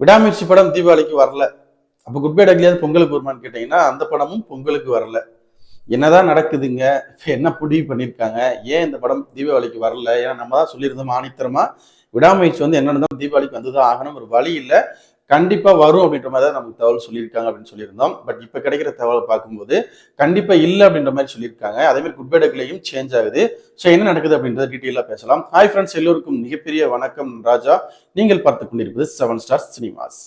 விடாமுயற்சி படம் தீபாவளிக்கு வரல. அப்போ குட் பை டக்லியாவது பொங்கலுக்கு வருமானு கேட்டிங்கன்னா அந்த படமும் பொங்கலுக்கு வரல. என்னதான் நடக்குதுங்க? என்ன முடிவு பண்ணியிருக்காங்க ஏன் இந்த படம் தீபாவளிக்கு வரல? ஏன்னா நம்ம தான் சொல்லியிருந்தோம் ஆணித்தரமா. விடாமுயற்சி வந்து என்ன தீபாவளிக்கு வந்து தான் ஆகணும் ஒரு வழி இல்லை. கண்டிப்பா வரும் அப்படின்ற மாதிரி தான் நமக்கு தகவல் சொல்லியிருக்காங்க அப்படின்னு சொல்லியிருந்தோம். பட் இப்போ கிடைக்கிற தகவலை பார்க்கும்போது கண்டிப்பா இல்லை அப்படின்ற மாதிரி சொல்லியிருக்காங்க. அதே மாதிரி குட் பை சேஞ்ச் ஆகுது. ஸோ என்ன நடக்குது அப்படின்றத டீட்டெயிலாக பேசலாம். ஹாய் ஃப்ரெண்ட்ஸ் எல்லோருக்கும் மிகப்பெரிய வணக்கம் ராஜா. நீங்கள் பார்த்து கொண்டிருப்பது செவன் ஸ்டார் சினிமாஸ்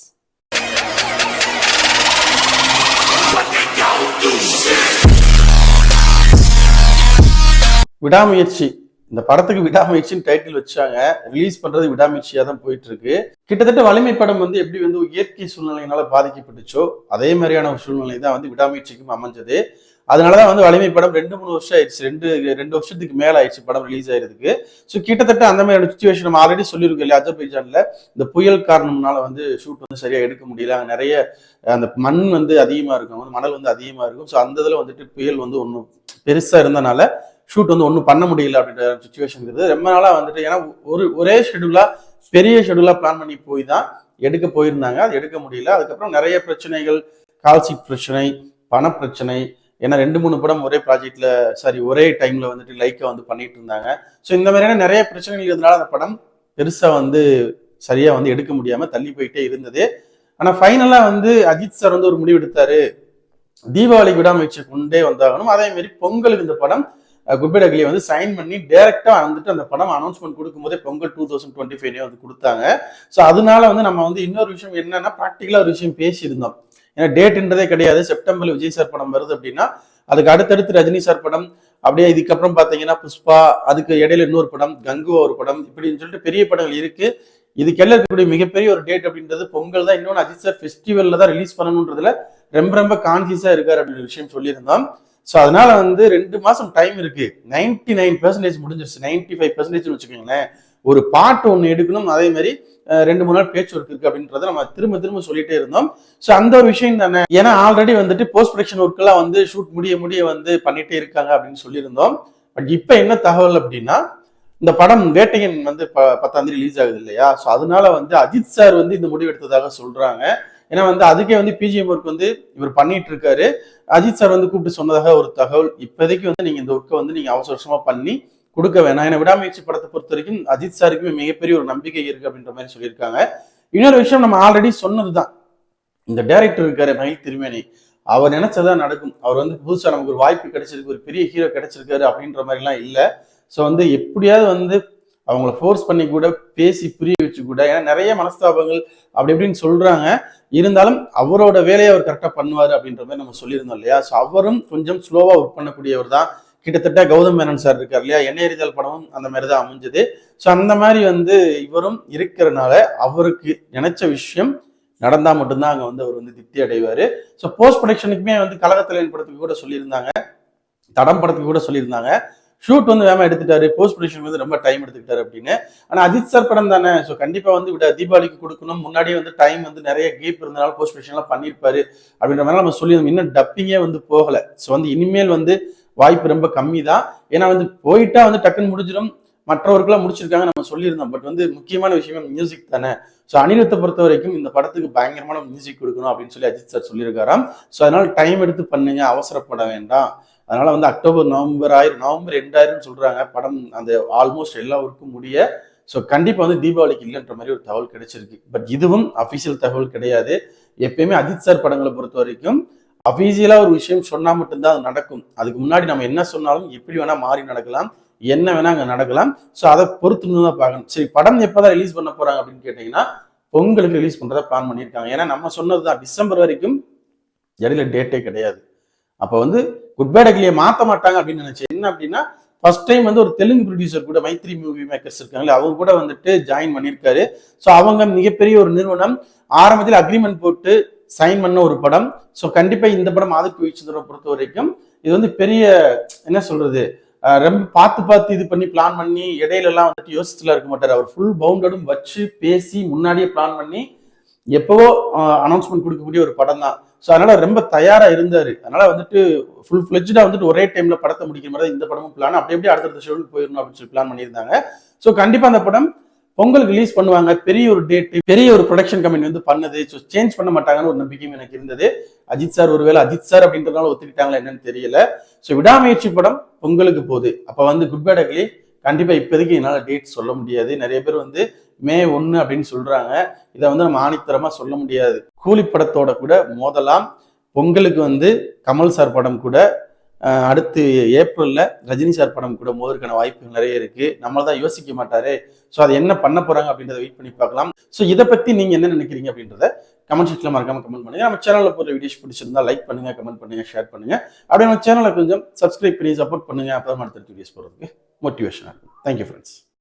விடாமுயற்சி. இந்த படத்துக்கு விடாமுயற்சின்னு டைட்டில் வச்சாங்க. ரிலீஸ் பண்றது விடாமுயற்சியா தான் போயிட்டு இருக்கு கிட்டத்தட்ட வலிமை படம் வந்து எப்படி வந்து இயற்கை சூழ்நிலையினால பாதிக்கப்பட்டுச்சோ அதே மாதிரியான ஒரு சூழ்நிலை தான் வந்து விடாமுயற்சிக்கும் அமைஞ்சது. அதனாலதான் வந்து வலிமை படம் ரெண்டு மூணு வருஷம் ஆயிடுச்சு. ரெண்டு ரெண்டு வருஷத்துக்கு மேல ஆயிடுச்சு படம் ரிலீஸ் ஆயிருதுக்கு ஸோ கிட்டத்தட்ட அந்த மாதிரியான சுச்சுவேஷன் நம்ம ஆல்ரெடி சொல்லியிருக்கோம் இல்லையா அஜர்பைஜான்ல. இந்த புயல் காரணம்னால வந்து ஷூட் வந்து சரியா எடுக்க முடியல. அங்கே நிறைய அந்த மண் வந்து அதிகமா இருக்கும். மணல் வந்து அதிகமா இருக்கும். ஸோ அந்த இதில் வந்துட்டு புயல் வந்து ஒன்றும் பெருசா இருந்தனால ஷூட் வந்து ஒன்றும் பண்ண முடியல அப்படின்ற சுச்சுவேஷன் இருக்குது ரொம்ப நாளாக வந்துட்டு ஏன்னா ஒரு ஒரே ஷெடியூலாக பெரிய ஷெடியூலாக பிளான் பண்ணி போய் தான் எடுக்க போயிருந்தாங்க. அது எடுக்க முடியல. அதுக்கப்புறம் நிறைய பிரச்சனைகள் கால்சிக் பிரச்சனை பணப்பிரச்சனை ஏன்னா ரெண்டு மூணு படம் ஒரே ப்ராஜெக்ட்ல சாரி ஒரே டைம்ல வந்துட்டு லைக்கை வந்து பண்ணிட்டு இருந்தாங்க. ஸோ இந்த மாதிரியான நிறைய பிரச்சனைகள் இருந்தனால அந்த படம் பெருசாக வந்து சரியாக வந்து எடுக்க முடியாமல் தள்ளி போயிட்டே இருந்தது. ஆனால் ஃபைனலாக வந்து அஜித் சார் வந்து ஒரு முடிவு எடுத்தாரு. தீபாவளி வச்சு கொண்டே வந்தாகணும். அதே மாதிரி பொங்கலுக்கு இந்த படம் குபேர் அக்லி வந்து சைன் பண்ணி டேரெக்டாக வந்துட்டு அந்த படம் அனௌன்ஸ்மெண்ட் கொடுக்கும்போதே பொங்கல் டூ தௌசண்ட் டுவெண்ட்டி ஃபைவ்லேயே வந்து கொடுத்தாங்க. ஸோ அதனால வந்து நம்ம வந்து இன்னொரு விஷயம் என்னன்னா ப்ராக்டிக்கலாக ஒரு விஷயம் பேசியிருந்தோம். ஏன்னா டேட்ன்றதே கிடையாது. செப்டம்பர்ல விஜய் சார் படம் வருது அப்படின்னா அதுக்கு அடுத்தடுத்து ரஜினி சார் படம் அப்படியே இதுக்கப்புறம் பார்த்தீங்கன்னா புஷ்பா அதுக்கு இடையில இன்னொரு படம் கங்குவா ஒரு படம் இப்படின்னு சொல்லிட்டு பெரிய படங்கள் இருக்கு. இதுக்கெல்லாம் இருக்கக்கூடிய மிகப்பெரிய ஒரு டேட் அப்படின்றது பொங்கல் தான். இன்னொன்று அஜித் சார் ஃபெஸ்டிவல்ல தான் ரிலீஸ் பண்ணணுன்றதுல ரொம்ப ரொம்ப கான்சியஸா இருக்காரு அப்படின்ற விஷயம் சொல்லியிருந்தோம். ஸோ அதனால வந்து ரெண்டு மாசம் டைம் இருக்கு. நைன்டி நைன் பெர்சன்டேஜ் முடிஞ்சிருச்சு. நைன்டி ஃபைவ் பெர்சன்டேஜ் வச்சுக்கோங்களேன். ஒரு பாட்டு ஒன்று எடுக்கணும். அதே மாதிரி ரெண்டு மூணு நாள் பேச்சு ஒர்க் இருக்கு அப்படின்றத நம்ம திரும்ப திரும்ப சொல்லிட்டே இருந்தோம். ஸோ அந்த ஒரு விஷயம் தானே. ஏன்னா ஆல்ரெடி வந்துட்டு போஸ்ட் ப்ரொடக்ஷன் ஒர்க் எல்லாம் வந்து ஷூட் முடிய முடிய வந்து பண்ணிட்டே இருக்காங்க அப்படின்னு சொல்லியிருந்தோம். பட் இப்போ என்ன தகவல் அப்படின்னா இந்த படம் வேட்டையன் வந்து ப பத்தாம் தேதி ரிலீஸ் ஆகுது இல்லையா? ஸோ அதனால வந்து அஜித் சார் வந்து இந்த முடிவு எடுத்ததாக சொல்றாங்க. ஏன்னா வந்து அதுக்கே வந்து பிஜிஎம் ஒர்க் வந்து இவர் பண்ணிட்டு இருக்காரு அஜித் சார் வந்து கூப்பிட்டு சொன்னதாக ஒரு தகவல். இப்போதைக்கு வந்து நீங்க இந்த ஒர்க்கை வந்து நீங்க அவசரமா பண்ணி கொடுக்க வேணாம். ஏன்னா விடாமுயற்சி படத்தை பொறுத்த வரைக்கும் அஜித் சாருக்குமே மிகப்பெரிய ஒரு நம்பிக்கை இருக்கு அப்படின்ற மாதிரி சொல்லியிருக்காங்க. இன்னொரு விஷயம் நம்ம ஆல்ரெடி சொன்னதுதான். இந்த டைரக்டர் இருக்காரு மயில் திருமேனி. அவர் நினைச்சதா நடக்கும். அவர் வந்து புதுசா நமக்கு ஒரு வாய்ப்பு கிடைச்சிருக்கு ஒரு பெரிய ஹீரோ கிடைச்சிருக்காரு அப்படின்ற மாதிரிலாம் இல்லை. ஸோ வந்து எப்படியாவது வந்து அவங்கள ஃபோர்ஸ் பண்ணி கூட பேசி புரிய வச்சு கூட ஏன்னா நிறைய மனஸ்தாபங்கள் அப்படி இப்படின்னு சொல்றாங்க. இருந்தாலும் அவரோட வேலையை அவர் கரெக்டாக பண்ணுவார் அப்படின்ற மாதிரி நம்ம சொல்லியிருந்தோம் இல்லையா? ஸோ அவரும் கொஞ்சம் ஸ்லோவாக ஒர்க் பண்ணக்கூடியவர் தான். கிட்டத்தட்ட கௌதம் மேனன் சார் இருக்கார் இல்லையா? எண்ணெயறிதல் படமும் அந்த மாதிரி தான் அமைஞ்சது. ஸோ அந்த மாதிரி வந்து இவரும் இருக்கிறனால அவருக்கு நினைச்ச விஷயம் நடந்தால் மட்டும்தான் அங்கே வந்து அவர் வந்து திருப்தி அடைவார். ஸோ போஸ்ட் ப்ரொடக்ஷனுக்குமே வந்து கழகத்தில் படத்துக்கு கூட சொல்லியிருந்தாங்க. தடம் படத்துக்கு கூட சொல்லியிருந்தாங்க. ஷூட் வந்து வேமா எடுத்துட்டாரு. போஸ்ட் ப்ரொடக்ஷன் வந்து ரொம்ப டைம் எடுத்துக்கிட்டாரு அப்படின்னு. ஆனா அஜித் சார் படம் தானே. ஸோ கண்டிப்பா வந்து விட தீபாவளிக்கு கொடுக்கணும். முன்னாடியே வந்து டைம் வந்து நிறைய கேப் இருந்தனால போஸ்ட் ப்ரொடக்ஷன்லாம் பண்ணியிருப்பாரு அப்படின்ற மாதிரி நம்ம சொல்லி இன்னும் டப்பிங்கே வந்து போகல. ஸோ வந்து இனிமேல் வந்து வாய்ப்பு ரொம்ப கம்மி தான் ஏன்னா வந்து போயிட்டா வந்து டக்குன்னு முடிஞ்சிடும் மற்றவர்களாம் முடிச்சிருக்காங்க நம்ம சொல்லியிருந்தோம். பட் வந்து முக்கியமான விஷயமே மியூசிக் தானே. ஸோ அனிருத்தை பொறுத்த வரைக்கும் இந்த படத்துக்கு பயங்கரமான மியூசிக் கொடுக்கணும் அப்படின்னு சொல்லி அஜித் சார் சொல்லியிருக்காராம். ஸோ அதனால டைம் எடுத்து பண்ணுங்க. அவசரப்பட வேண்டாம். அதனால வந்து அக்டோபர் நவம்பர் ஆயிரம் நவம்பர் ரெண்டாயிரம்னு சொல்றாங்க. படம் அந்த ஆல்மோஸ்ட் எல்லா ஒர்க்கும் முடிய. ஸோ கண்டிப்பாக வந்து தீபாவளிக்கு இல்லைன்ற மாதிரி ஒரு தகவல் கிடைச்சிருக்கு. பட் இதுவும் அஃபிஷியல் தகவல் கிடையாது. எப்பயுமே அஜித் சார் படங்களை பொறுத்த வரைக்கும் அஃபீஷியலா ஒரு விஷயம் சொன்னால் மட்டும்தான் அது நடக்கும். அதுக்கு முன்னாடி நம்ம என்ன சொன்னாலும் எப்படி வேணால் மாறி நடக்கலாம். என்ன வேணால் அங்கே நடக்கலாம். ஸோ அதை பொறுத்து தான் பார்க்கணும். சரி படம் எப்பதான் ரிலீஸ் பண்ண போறாங்க அப்படின்னு கேட்டீங்கன்னா பொங்கலுக்கு ரிலீஸ் பண்றதா பிளான் பண்ணியிருக்காங்க. ஏன்னா நம்ம சொன்னது தான் டிசம்பர் வரைக்கும் இடையில டேட்டே கிடையாது. அப்போ வந்து குட் பை மாற்ற மாட்டாங்க அப்படின்னு நினைச்சேன். என்ன அப்படின்னா ஃபர்ஸ்ட் டைம் வந்து ஒரு தெலுங்கு ப்ரொடியூசர் கூட மைத்ரி மூவி மேக்கர்ஸ் இருக்காங்களே அவங்க கூட வந்துட்டு ஜாயின் பண்ணியிருக்காரு. ஸோ அவங்க மிகப்பெரிய ஒரு நிறுவனம். ஆரம்பத்தில் அக்ரிமெண்ட் போட்டு சைன் பண்ண ஒரு படம். ஸோ கண்டிப்பாக இந்த படம் ஆதித்ய வீச்சுந்தரை பொறுத்த வரைக்கும் இது வந்து பெரிய என்ன சொல்றது ரொம்ப பார்த்து பார்த்து இது பண்ணி பிளான் பண்ணி இடையிலலாம் வந்துட்டு யோசிச்சுலாம் இருக்க மாட்டார். அவர் ஃபுல் பவுண்டடும் வச்சு பேசி முன்னாடியே பிளான் பண்ணி எப்பவோ அனௌன்ஸ்மெண்ட் கொடுக்கக்கூடிய ஒரு படம் தான் ஸோ அதனால ரொம்ப தயாரா இருந்தார். அதனால வந்துட்டு ஃபுல் ஃபிளெஜ்டா வந்துட்டு ஒரே டைம்ல படத்தை முடிக்கிற மாதிரி தான் இந்த படமும் பிளான் அப்படி அப்படியே அடுத்தடுத்த ஷெடியூல் போயிடணும் அப்படின்னு சொல்லி பிளான் பண்ணியிருந்தாங்க. ஸோ கண்டிப்பா அந்த படம் பொங்கல் ரிலீஸ் பண்ணுவாங்க. பெரிய ஒரு டேட் பெரிய ஒரு ப்ரொடக்ஷன் கம்பெனி வந்து பண்ணது. ஸோ சேஞ்ச் பண்ண மாட்டாங்கன்னு ஒரு நம்பிக்கையும் எனக்கு இருந்தது. அஜித் சார் ஒருவேளை அஜித் சார் அப்படின்றதுனால ஒத்துக்கிட்டாங்களா என்னன்னு தெரியல. ஸோ விடாமுயற்சி படம் பொங்கலுக்கு போகுது. அப்போ வந்து குட் பேட் அக்லி கண்டிப்பாக இப்போதைக்கு என்னால் டேட் சொல்ல முடியாது. நிறைய பேர் வந்து மே ஒன்று அப்படின்னு சொல்றாங்க. இதை வந்து நம்ம ஆணித்தரமா சொல்ல முடியாது. கூலி படத்தோட கூட மோதலாம். பொங்கலுக்கு வந்து கமல் சார் படம் கூட அடுத்து ஏப்ரலில் ரஜினி சார் படம் கூட மோதற்கான வாய்ப்புகள் நிறைய இருக்கு. நம்மள தான் யோசிக்க மாட்டாரு. ஸோ அதை என்ன பண்ண போறாங்க அப்படின்றத வெயிட் பண்ணி பார்க்கலாம். ஸோ இதை பத்தி நீங்க என்ன நினைக்கிறீங்க அப்படின்றத கமெண்ட் செக்ஷனில் மறக்காம கமெண்ட் பண்ணுங்க. நம்ம சேனலில் போகிற வீடியோஸ் பிடிச்சிருந்தா லைக் பண்ணுங்க கமெண்ட் பண்ணுங்க ஷேர் பண்ணுங்க. அப்படியே நம்ம சேனலை கொஞ்சம் சப்ஸ்கிரைப் பண்ணி சப்போர்ட் பண்ணுங்க. அப்பதான் அடுத்த வீடியோஸ் போகிறதுக்கு மோட்டிவேஷனாக இருக்கும். Thank you friends